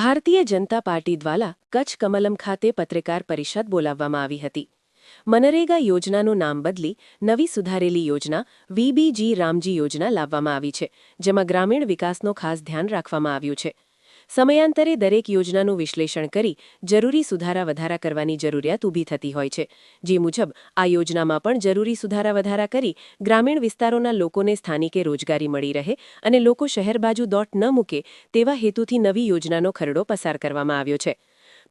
Bharatiya Janata party દ્વારા કચ્છ કમલમ ખાતે પત્રકાર પરિષદ બોલાવવામાં આવી હતી. મનરેગા યોજનાનું નામ બદલી નવી સુધારેલી યોજના વીબીજી રામજી યોજના લાવવામાં આવી છે, જેમાં ગ્રામીણ વિકાસનો ખાસ ધ્યાન રાખવામાં આવ્યું છે. સમયાંતરે દરેક યોજનાનું વિશ્લેષણ કરી જરૂરી સુધારા વધારા કરવાની જરૂરિયાત ઊભી થતી હોય છે. જે મુજબ, આ યોજનામાં પણ જરૂરી સુધારા વધારા કરી ગ્રામીણ વિસ્તારોના લોકોને સ્થાનિકે રોજગારી મળી રહે અને લોકો શહેર બાજુ દોટ ન મૂકે તેવા હેતુથી નવી યોજનાનો ખરડો પસાર કરવામાં આવ્યો છે.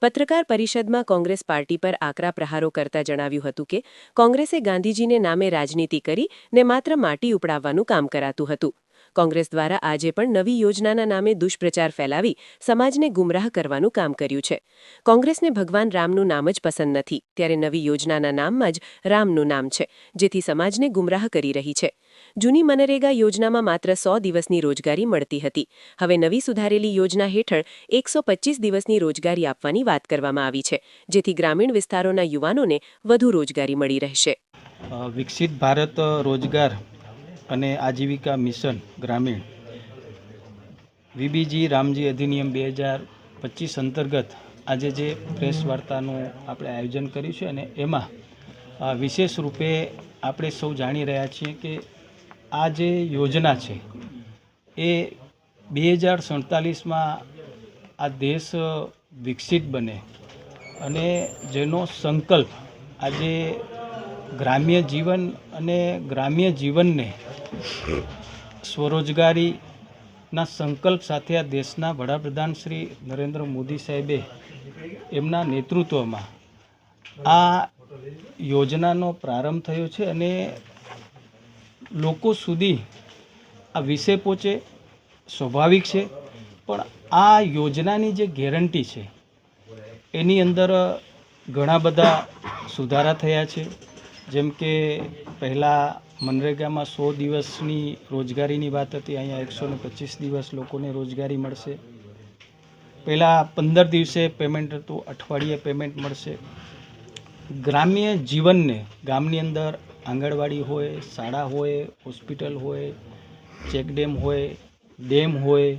પત્રકાર પરિષદમાં કોંગ્રેસ પાર્ટી પર આકરા પ્રહારો કરતા જણાવ્યું હતું કે, કોંગ્રેસે ગાંધીજીને નામે રાજનીતિ કરી ને માત્ર માટી ઉપડાવવાનું કામ કરાતું હતું. કોંગ્રેસ દ્વારા આજે પણ નવી યોજનાના નામે દુષ્પ્રચાર ફેલાવી સમાજને ગુમરાહ કરવાનું કામ કર્યું છે. કોંગ્રેસને ભગવાન રામનું નામ જ પસંદ નથી, ત્યારે નવી યોજનાના નામમાં જ રામનું નામ છે, જેથી સમાજને ગુમરાહ કરી રહી છે. જૂની મનરેગા યોજનામાં માત્ર સો દિવસની રોજગારી મળતી હતી. હવે નવી સુધારેલી યોજના હેઠળ એકસો દિવસની રોજગારી આપવાની વાત કરવામાં આવી છે, જેથી ગ્રામીણ વિસ્તારોના યુવાનોને વધુ રોજગારી મળી રહેશે. વિકસિત ભારત રોજગાર અને આજીવિકા મિશન ગ્રામીણ. વીબીજી રામજી અધિનિયમ બે હજાર પચીસ અંતર્ગત આજે જે પ્રેસ વાર્તાનું આપણે આયોજન કર્યું છે અને એમાં વિશેષ રૂપે આપણે સૌ જાણી રહ્યા છીએ કે આ જે યોજના છે, એ બે હજાર સડતાલીસમાં આ દેશ વિકસિત બને અને જેનો સંકલ્પ આજે ગ્રામ્ય જીવન અને ગ્રામ્ય જીવનને સ્વરોજગારીના સંકલ્પ સાથે આ દેશના વડાપ્રધાન શ્રી નરેન્દ્ર મોદી સાહેબે એમના નેતૃત્વમાં આ યોજનાનો પ્રારંભ થયો છે અને લોકો સુધી આ વિષય પહોંચે, સ્વાભાવિક છે. પણ આ યોજનાની જે ગેરંટી છે, એની અંદર ઘણા બધા સુધારા થયા છે. જેમ કે પહેલાં મનરેગામાં સો દિવસની રોજગારીની વાત હતી, અહીંયા એકસો ને પચીસ દિવસ લોકોને રોજગારી મળશે. પહેલાં પંદર દિવસે પેમેન્ટ હતું, અઠવાડિયે પેમેન્ટ મળશે. ગ્રામ્ય જીવનને, ગામની અંદર આંગણવાડી હોય, શાળા હોય, હોસ્પિટલ હોય ચેકડેમ હોય, ડેમ હોય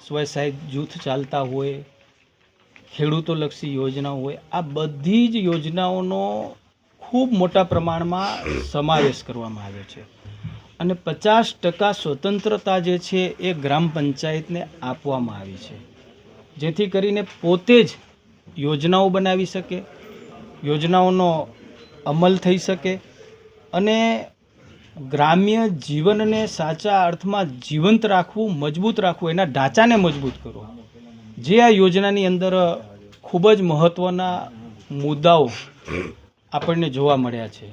સ્વસહાય જૂથ ચાલતા હોય, ખેડૂતોલક્ષી યોજનાઓ હોય, આ બધી જ યોજનાઓનો ખૂબ મોટા પ્રમાણમાં સમાવેશ કરવામાં આવ્યો છે. અને પચાસ ટકા સ્વતંત્રતા જે છે એ ગ્રામ પંચાયતને આપવામાં આવી છે. જેથી કરીને પોતે જ યોજનાઓ બનાવી શકે, યોજનાઓનો અમલ થઈ શકે અને ગ્રામ્ય જીવનને સાચા અર્થમાં જીવંત રાખવું, મજબૂત રાખવું, એના ઢાંચાને મજબૂત કરવો. જે આ યોજનાની અંદર ખૂબ જ મહત્ત્વના મુદ્દાઓ આપણને જોવા મળ્યા છે.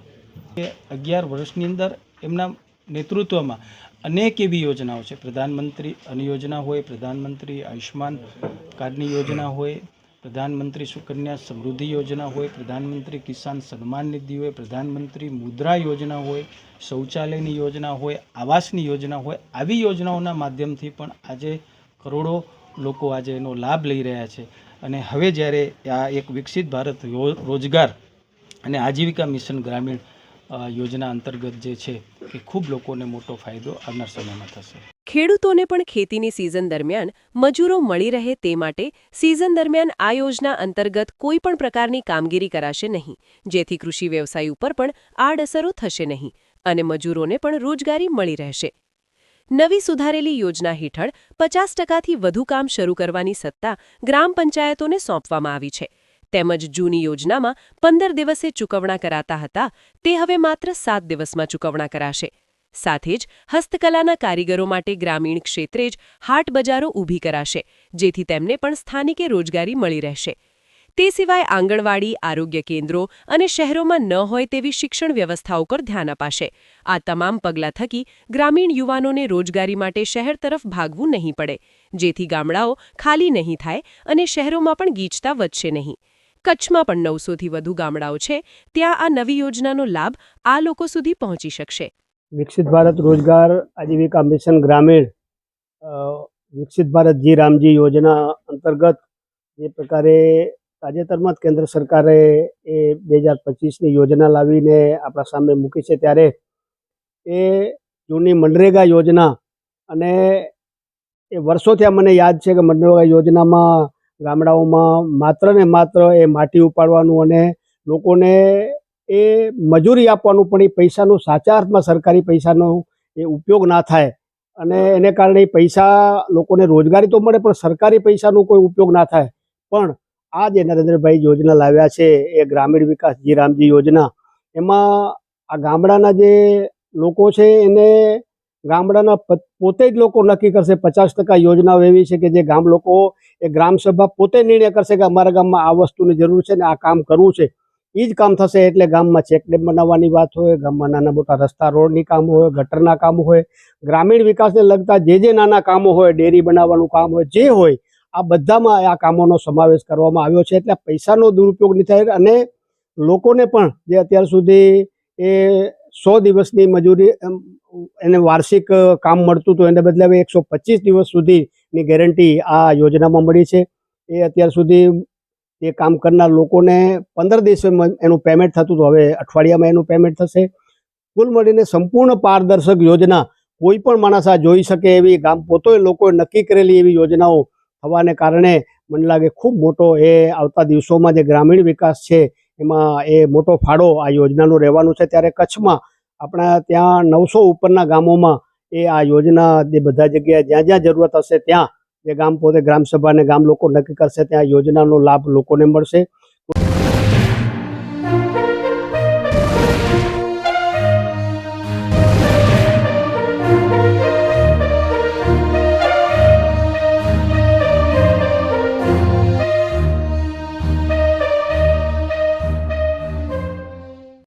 કે અગિયાર વર્ષની અંદર એમના નેતૃત્વમાં અનેક એવી યોજનાઓ છે. પ્રધાનમંત્રી અન્ન યોજના હોય, પ્રધાનમંત્રી આયુષ્માન કાર્ડની યોજના હોય, પ્રધાનમંત્રી સુકન્યા સમૃદ્ધિ યોજના હોય, પ્રધાનમંત્રી કિસાન સન્માન નિધિ હોય, પ્રધાનમંત્રી મુદ્રા યોજના હોય, શૌચાલયની યોજના હોય, આવાસની યોજના હોય, આવી યોજનાઓના માધ્યમથી પણ આજે કરોડો લોકો આજે એનો લાભ લઈ રહ્યા છે. અને હવે જ્યારે આ એક વિકસિત ભારત રોજગાર અને આજીવિકા મિશન ગ્રામીણ યોજના અંતર્ગત જે છે કે ખૂબ લોકોને મોટો ફાયદો આવનાર સમયમાં થશે. ખેડૂતોને પણ ખેતીની સિઝન દરમિયાન મજૂરો મળી રહે તે માટે સિઝન દરમિયાન આ યોજના અંતર્ગત કોઈ પણ પ્રકારની કામગીરી કરાશે નહીં, જેથી કૃષિ વ્યવસાય ઉપર પણ આડઅસરો થશે નહીં અને મજૂરોને પણ રોજગારી મળી રહેશે. નવી સુધારેલી યોજના હેઠળ પચાસ ટકાથી વધુ કામ શરૂ કરવાની સત્તા ગ્રામ પંચાયતોને સોંપવામાં આવી છે. તેમજ જૂની યોજનામાં પંદર દિવસે ચૂકવણા કરાતા હતા. તે હવે માત્ર સાત દિવસમાં ચૂકવણા કરાશે. સાથે જ હસ્તકલાના કારીગરો માટે ગ્રામીણ ક્ષેત્રે જ હાટ બજારો ઊભી કરાશે, જેથી તેમને પણ સ્થાનિકે રોજગારી મળી રહેશે. તે સિવાય આંગણવાડી, આરોગ્ય કેન્દ્રો અને શહેરોમાં ન હોય તેવી શિક્ષણ વ્યવસ્થાઓ પર ધ્યાન અપાશે. આ તમામ પગલાં થકી ગ્રામીણ યુવાનોને રોજગારી માટે શહેર તરફ ભાગવું નહીં પડે, જેથી ગામડાઓ ખાલી નહીં થાય અને શહેરોમાં પણ ગીચતા વધશે નહીં. કચ્છમાં પણ નવસોથી વધુ ગામડાઓ છે. ત્યાં આ નવી યોજનાનો લાભ આ લોકો સુધી પહોંચી શકશે. વિકસિત ભારત રોજગાર આજીવિકા મિશન ગ્રામીણ વિકસિત ભારત જી રામજી યોજના અંતર્ગત જે પ્રકારે તાજેતરમાં જ કેન્દ્ર સરકારે એ બે હજાર પચીસની યોજના લાવીને આપણા સામે મૂકી છે ત્યારે એ જૂની મનરેગા યોજના અને એ વર્ષોથી આ મને યાદ છે કે મનરેગા યોજનામાં ગામડાઓમાં માત્ર ને માત્ર એ માટી ઉપાડવાનું અને લોકોને એ મજૂરી આપવાનું પણ એ પૈસાનો સાચા અર્થમાં સરકારી પૈસાનો એ ઉપયોગ ના થાય. અને એને કારણે પૈસા લોકોને રોજગારી તો મળે પણ સરકારી પૈસાનો કોઈ ઉપયોગ ના થાય. પણ આ જે નરેન્દ્રભાઈ યોજના લાવ્યા છે એ ગ્રામીણ વિકાસ જી રામજી યોજના, એમાં આ ગામડાના જે લોકો છે એને ગામડાના પોતે જ લોકો નક્કી કરશે પચાસ ટકા યોજનાઓ એવી છે કે જે ગામ લોકો, એ ગ્રામસભા પોતે નિર્ણય કરશે કે અમારા ગામમાં આ વસ્તુની જરૂર છે ને આ કામ કરવું છે. એ જ કામ થશે એટલે ગામમાં ચેકડેમ બનાવવાની વાત હોય, ગામમાં નાના મોટા રસ્તા રોડની કામ હોય, ગટરના કામ હોય, ગ્રામીણ વિકાસને લગતા જે જે નાના કામો હોય, ડેરી બનાવવાનું કામ હોય, જે હોય, આ બધામાં આ કામોનો સમાવેશ કરવામાં આવ્યો છે. એટલે પૈસાનો દુરુપયોગ નહીં થાય અને લોકોને પણ જે અત્યાર સુધી એ સો દિવસની મજૂરી એને વાર્ષિક કામ મળતું હતું. એને બદલે હવે એકસો પચીસ દિવસ સુધીની ગેરંટી આ યોજનામાં મળી છે. એ અત્યાર સુધી એ કામ કરનાર લોકોને પંદર દિવસે એનું પેમેન્ટ થતું હતું. હવે અઠવાડિયામાં એનું પેમેન્ટ થશે. કુલ મળીને સંપૂર્ણ પારદર્શક યોજના કોઈ પણ માણસ આ જોઈ શકે એવી ગામ પોતે લોકોએ નક્કી કરેલી એવી યોજનાઓ થવાને કારણે મને લાગે ખૂબ મોટો એ આવતા દિવસોમાં જે ગ્રામીણ વિકાસ છે, એમાં એ મોટો ફાળો આ યોજનાનો રહેવાનો છે. ત્યારે કચ્છમાં આપણા ત્યાં નવસો ઉપરના ગામોમાં એ આ યોજના જે બધા જગ્યાએ જ્યાં જ્યાં જરૂરત હશે ત્યાં જે ગામ પોતે ગ્રામસભા અને ગામ લોકો નક્કી કરશે, ત્યાં યોજનાનો લાભ લોકોને મળશે.